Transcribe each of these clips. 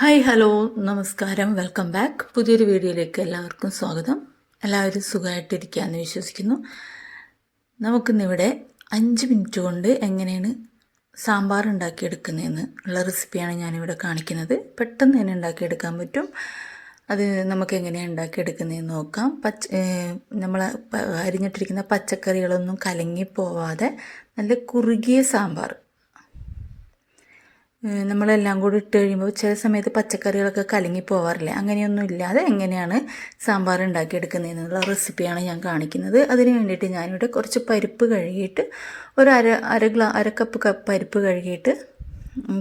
Hi hello നമസ്കാരം welcome back പുതിയൊരു വീഡിയോയിലേക്ക് എല്ലാവർക്കും സ്വാഗതം. എല്ലാവരും സുഖമായിട്ടിരിക്കുകയെന്ന് വിശ്വസിക്കുന്നു. നമുക്കിന്നിവിടെ അഞ്ച് മിനിറ്റ് കൊണ്ട് എങ്ങനെയാണ് സാമ്പാർ ഉണ്ടാക്കിയെടുക്കുന്നതെന്ന് ഉള്ള റെസിപ്പിയാണ് ഞാനിവിടെ കാണിക്കുന്നത്. പെട്ടെന്ന് തന്നെ ഉണ്ടാക്കിയെടുക്കാൻ പറ്റും. അത് നമുക്ക് എങ്ങനെയാണ് ഉണ്ടാക്കിയെടുക്കുന്നതെന്ന് നോക്കാം. പച്ച നമ്മൾ അരിഞ്ഞിട്ടിരിക്കുന്ന പച്ചക്കറികളൊന്നും കലങ്ങി പോവാതെ നല്ല കുറുകിയ സാമ്പാർ. നമ്മളെല്ലാം കൂടി ഇട്ട് കഴിയുമ്പോൾ ചില സമയത്ത് പച്ചക്കറികളൊക്കെ കലങ്ങി പോവാറില്ലേ? അങ്ങനെയൊന്നും ഇല്ലാതെ എങ്ങനെയാണ് സാമ്പാർ ഉണ്ടാക്കിയെടുക്കുന്നതെന്നുള്ള റെസിപ്പിയാണ് ഞാൻ കാണിക്കുന്നത്. അതിന് വേണ്ടിയിട്ട് ഞാനിവിടെ കുറച്ച് പരിപ്പ് കഴുകിയിട്ട് ഒരു അര അര ഗ്ലാ അര കപ്പ് പരിപ്പ് കഴുകിയിട്ട്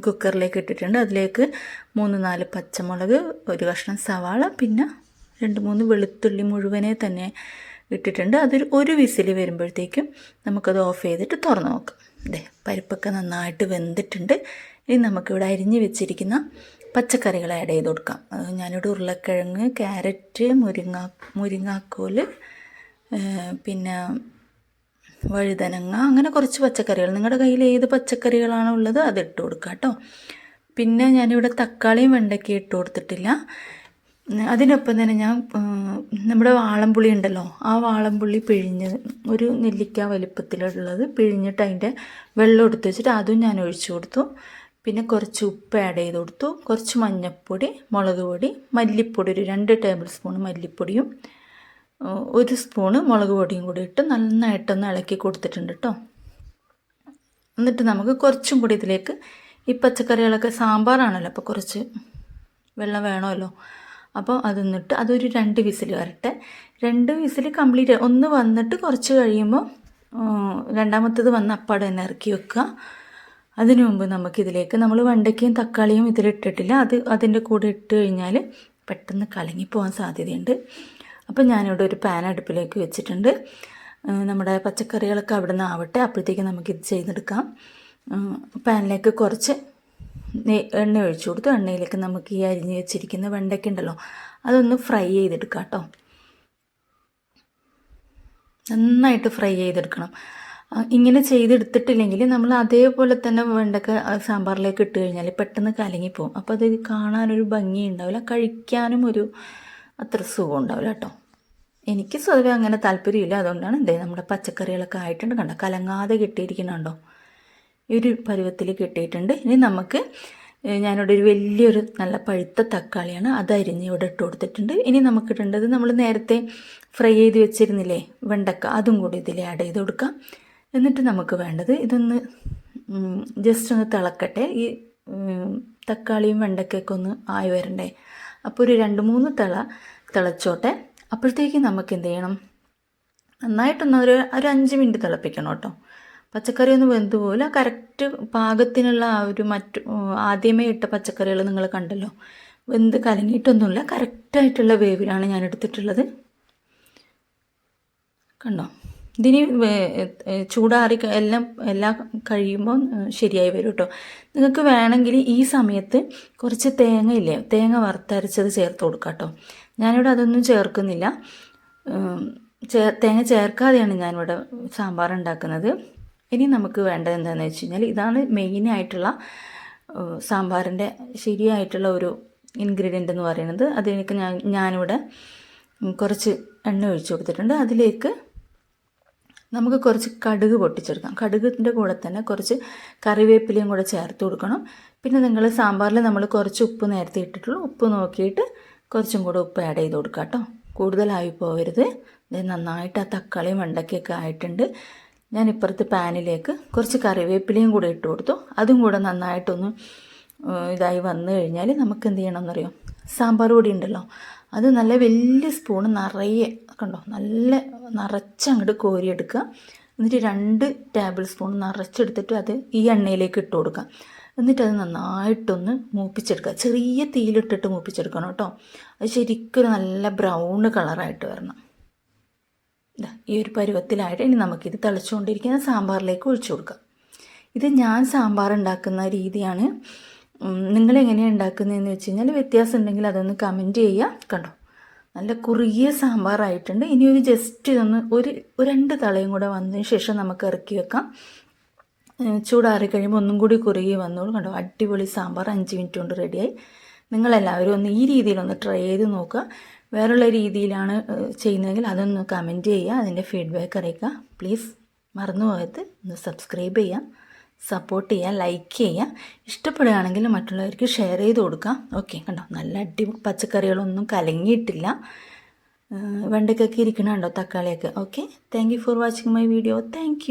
കുക്കറിലേക്ക് ഇട്ടിട്ടുണ്ട്. അതിലേക്ക് മൂന്ന് നാല് പച്ചമുളക് ഒരു കഷ്ണം സവാള പിന്നെ രണ്ട് മൂന്ന് വെളുത്തുള്ളി മുഴുവനെ തന്നെ ഇട്ടിട്ടുണ്ട്. അതൊരു ഒരു വിസിൽ വരുമ്പോഴത്തേക്കും നമുക്കത് ഓഫ് ചെയ്തിട്ട് തുറന്ന് നോക്കാം. അതെ പരിപ്പൊക്കെ നന്നായിട്ട് വെന്തിട്ടുണ്ട്. ഇനി നമുക്കിവിടെ അരിഞ്ഞ് വെച്ചിരിക്കുന്ന പച്ചക്കറികൾ ആഡ് ചെയ്ത് കൊടുക്കാം. ഞാനിവിടെ ഉരുളക്കിഴങ്ങ് ക്യാരറ്റ് മുരിങ്ങ മുരിങ്ങാക്കോൽ പിന്നെ വഴുതനങ്ങ അങ്ങനെ കുറച്ച് പച്ചക്കറികൾ. നിങ്ങളുടെ കയ്യിൽ ഏത് പച്ചക്കറികളാണോ ഉള്ളത് അത് ഇട്ട് കൊടുക്കുക കേട്ടോ. പിന്നെ ഞാനിവിടെ തക്കാളിയും വെണ്ടയ്ക്കും ഇട്ട് കൊടുത്തിട്ടില്ല. അതിനൊപ്പം തന്നെ ഞാൻ നമ്മുടെ വാളംപുളി ഉണ്ടല്ലോ ആ വാളംപുള്ളി പിഴിഞ്ഞ് ഒരു നെല്ലിക്ക വലിപ്പത്തിലുള്ളത് പിഴിഞ്ഞിട്ട് അതിന്റെ വെള്ളം എടുത്ത് വെച്ചിട്ട് അതും ഞാൻ ഒഴിച്ചു കൊടുത്തു. പിന്നെ കുറച്ച് ഉപ്പ് ആഡ് ചെയ്ത് കൊടുത്തു. കുറച്ച് മഞ്ഞൾപ്പൊടി മുളക് പൊടി മല്ലിപ്പൊടി ഒരു രണ്ട് ടേബിൾ സ്പൂൺ മല്ലിപ്പൊടിയും ഒരു സ്പൂണ് മുളക് പൊടിയും കൂടി ഇട്ട് നന്നായിട്ടൊന്ന് ഇളക്കി കൊടുത്തിട്ടുണ്ട് കേട്ടോ എന്നിട്ട് നമുക്ക് കുറച്ചും കൂടി ഇതിലേക്ക് ഈ പച്ചക്കറികളൊക്കെ സാമ്പാറാണല്ലോ അപ്പോൾ കുറച്ച് വെള്ളം വേണമല്ലോ. അപ്പോൾ അതൊന്നിട്ട് അതൊരു രണ്ട് വിസിൽ വരട്ടെ. രണ്ട് വിസിൽ കംപ്ലീറ്റ് ഒന്ന് വന്നിട്ട് കുറച്ച് കഴിയുമ്പോൾ രണ്ടാമത്തത് വന്ന് അപ്പാടെ തന്നെ ഇറക്കി വെക്കുക. അതിനു മുമ്പ് നമുക്കിതിലേക്ക് നമ്മൾ വെണ്ടയ്ക്കയും തക്കാളിയും ഇതിലിട്ടിട്ടില്ല. അത് അതിന്റെ കൂടെ ഇട്ട് കഴിഞ്ഞാൽ പെട്ടെന്ന് കലങ്ങിപ്പോകാൻ സാധ്യതയുണ്ട്. അപ്പം ഞാനിവിടെ ഒരു പാൻ അടുപ്പിലേക്ക് വെച്ചിട്ടുണ്ട്. നമ്മുടെ പച്ചക്കറികളൊക്കെ അവിടെ നിന്ന് ആവട്ടെ. അപ്പോഴത്തേക്ക് നമുക്കിത് ചെയ്തെടുക്കാം. പാനിലേക്ക് കുറച്ച് എണ്ണ ഒഴിച്ചു കൊടുത്തു. എണ്ണയിലേക്ക് നമുക്ക് ഈ അരിഞ്ഞ് വെച്ചിരിക്കുന്ന വെണ്ടയ്ക്ക ഉണ്ടല്ലോ അതൊന്ന് ഫ്രൈ ചെയ്തെടുക്കാം കേട്ടോ. നന്നായിട്ട് ഫ്രൈ ചെയ്തെടുക്കണം. ഇങ്ങനെ ചെയ്തെടുത്തിട്ടില്ലെങ്കിൽ നമ്മൾ അതേപോലെ തന്നെ വെണ്ടക്ക സാമ്പാറിലേക്ക് ഇട്ട് കഴിഞ്ഞാൽ പെട്ടെന്ന് കലങ്ങിപ്പോവും അപ്പോൾ അത് കാണാനൊരു ഭംഗി ഉണ്ടാവില്ല കഴിക്കാനും ഒരു അത്ര സുഖം ഉണ്ടാവില്ല കേട്ടോ. എനിക്ക് സ്വതവേ അങ്ങനെ താല്പര്യമില്ല. അതുകൊണ്ടാണ് എന്തേ നമ്മുടെ പച്ചക്കറികളൊക്കെ ആയിട്ടുണ്ട് കണ്ടോ? കലങ്ങാതെ കിട്ടിയിരിക്കുന്നുണ്ടോ? ഈ ഒരു പരുവത്തിൽ കിട്ടിയിട്ടുണ്ട്. ഇനി നമുക്ക് ഞാനിവിടെ ഒരു വലിയൊരു നല്ല പഴുത്ത തക്കാളിയാണ് അത് അരിഞ്ഞ് ഇവിടെ ഇട്ട് കൊടുത്തിട്ടുണ്ട്. ഇനി നമുക്ക് ഇടേണ്ടത് നമ്മൾ നേരത്തെ ഫ്രൈ ചെയ്ത് വെച്ചിരുന്നില്ലേ വെണ്ടക്ക അതും കൂടി ഇതിൽ ആഡ് ചെയ്ത് കൊടുക്കാം. എന്നിട്ട് നമുക്ക് വേണ്ടത് ഇതൊന്ന് ജസ്റ്റ് ഒന്ന് തിളക്കട്ടെ. ഈ തക്കാളിയും വെണ്ടയ്ക്കൊക്കെ ഒന്ന് ആയി വരണ്ടേ. അപ്പോൾ ഒരു രണ്ട് മൂന്ന് തിള തിളച്ചോട്ടെ. അപ്പോഴത്തേക്ക് നമുക്ക് എന്ത് ചെയ്യണം? നന്നായിട്ടൊന്ന് ഒരു ഒരു അഞ്ച് മിനിറ്റ് തിളപ്പിക്കണം കേട്ടോ. പച്ചക്കറി ഒന്നും വെന്തുപോലെ കറക്റ്റ് പാകത്തിനുള്ള ആ ഒരു മറ്റു ആദ്യമേ ഇട്ട പച്ചക്കറികൾ നിങ്ങൾ കണ്ടല്ലോ. വെന്ത് കലങ്ങിയിട്ടൊന്നുമില്ല. കറക്റ്റായിട്ടുള്ള വേവിലാണ് ഞാൻ എടുത്തിട്ടുള്ളത്. കണ്ടോ? ഇതിന് ചൂടാറി എല്ലാം എല്ലാം കഴിയുമ്പോൾ ശരിയായി വരും കേട്ടോ നിങ്ങൾക്ക് വേണമെങ്കിൽ ഈ സമയത്ത് കുറച്ച് തേങ്ങ ഇല്ലേ തേങ്ങ വറുത്തരച്ചത് ചേർത്ത് കൊടുക്കാം കേട്ടോ ഞാനിവിടെ അതൊന്നും ചേർക്കുന്നില്ല. ചേ- തേങ്ങ ചേർക്കാതെയാണ് ഞാനിവിടെ സാമ്പാർ ഉണ്ടാക്കുന്നത്. ഇനി നമുക്ക് വേണ്ടത് എന്താണെന്ന് വെച്ച് കഴിഞ്ഞാൽ ഇതാണ് മെയിനായിട്ടുള്ള സാമ്പാറിന്റെ ശരിയായിട്ടുള്ള ഒരു ഇൻഗ്രീഡിയന്റ് എന്ന് പറയുന്നത്. അതിലേക്ക് ഞാൻ ഞാനിവിടെ കുറച്ച് എണ്ണ ഒഴിച്ചു കൊടുത്തിട്ടുണ്ട്. അതിലേക്ക് നമുക്ക് കുറച്ച് കടുക് പൊട്ടിച്ചെടുക്കാം. കടുകിന്റെ കൂടെ തന്നെ കുറച്ച് കറിവേപ്പിലയും കൂടെ ചേർത്ത് കൊടുക്കണം. പിന്നെ നിങ്ങൾ സാമ്പാറിൽ നമ്മൾ കുറച്ച് ഉപ്പ് നേരത്തെ ഇട്ടിട്ടുള്ളൂ. ഉപ്പ് നോക്കിയിട്ട് കുറച്ചും കൂടെ ഉപ്പ് ആഡ് ചെയ്ത് കൊടുക്കുക കേട്ടോ. കൂടുതലായി പോകരുത് ഇത് നന്നായിട്ട് ആ തക്കാളിയും വെണ്ടയ്ക്കൊക്കെ ആയിട്ടുണ്ട്. ഞാൻ ഇപ്പുറത്ത് പാനിലേക്ക് കുറച്ച് കറിവേപ്പിലയും കൂടെ ഇട്ട് കൊടുത്തു. അതും കൂടെ നന്നായിട്ടൊന്ന് ഇതായി വന്നു കഴിഞ്ഞാൽ നമുക്ക് എന്ത് ചെയ്യണമെന്നറിയോ? സാമ്പാർ പൊടി ഉണ്ടല്ലോ. അത് നല്ല വലിയ സ്പൂണ് നിറയെ കണ്ടോ? നല്ല നിറച്ചങ്ങോട്ട് കോരിയെടുക്കുക. എന്നിട്ട് രണ്ട് ടേബിൾ സ്പൂൺ നിറച്ചെടുത്തിട്ട് അത് ഈ എണ്ണയിലേക്ക് ഇട്ട് കൊടുക്കുക. എന്നിട്ട് അത് നന്നായിട്ടൊന്ന് മൂപ്പിച്ചെടുക്കുക. ചെറിയ തീയിലിട്ടിട്ട് മൂപ്പിച്ചെടുക്കണം കേട്ടോ. അത് ശരിക്കും നല്ല ബ്രൗൺ കളറായിട്ട് വരണം. ഈ ഒരു പരുവത്തിലായിട്ട് ഇനി നമുക്കിത് തിളച്ചുകൊണ്ടിരിക്കുന്ന സാമ്പാറിലേക്ക് ഒഴിച്ചു കൊടുക്കാം. ഇത് ഞാൻ സാമ്പാർ ഉണ്ടാക്കുന്ന രീതിയാണ്. നിങ്ങളെങ്ങനെയാണ് ഉണ്ടാക്കുന്നതെന്ന് വെച്ച് കഴിഞ്ഞാൽ വ്യത്യാസം ഉണ്ടെങ്കിൽ അതൊന്ന് കമന്റ് ചെയ്യുക. കണ്ടോ? നല്ല കുറുകിയ സാമ്പാറായിട്ടുണ്ട്. ഇനി ഒരു ജസ്റ്റ് ഇതൊന്ന് ഒരു രണ്ട് തളയും കൂടെ വന്നതിന് ശേഷം നമുക്ക് ഇറക്കി വെക്കാം. ചൂടാറി കഴിയുമ്പോൾ ഒന്നും കൂടി കുറുകി വന്നോളൂ കണ്ടോ? അടിപൊളി സാമ്പാർ അഞ്ച് മിനിറ്റ് കൊണ്ട് റെഡിയായി. നിങ്ങളെല്ലാവരും ഒന്ന് ഈ രീതിയിലൊന്ന് ട്രൈ ചെയ്ത് നോക്കുക. വേറുള്ള രീതിയിലാണ് ചെയ്യുന്നതെങ്കിൽ അതൊന്ന് കമന്റ് ചെയ്യുക. അതിന്റെ ഫീഡ്ബാക്ക് അറിയിക്കുക. പ്ലീസ് മറന്നു പോകരുത് ഒന്ന് സബ്സ്ക്രൈബ് ചെയ്യുക സപ്പോർട്ട് ചെയ്യുക ലൈക്ക് ചെയ്യുക ഇഷ്ടപ്പെടുകയാണെങ്കിൽ മറ്റുള്ളവർക്ക് ഷെയർ ചെയ്ത് കൊടുക്കുക ഓക്കെ കണ്ടോ? നല്ല അടി പച്ചക്കറികളൊന്നും കലങ്ങിയിട്ടില്ല. വെണ്ടയ്ക്കൊക്കെ ഇരിക്കണുണ്ടോ തക്കാളിയൊക്കെ? Okay thank you for watching my video thank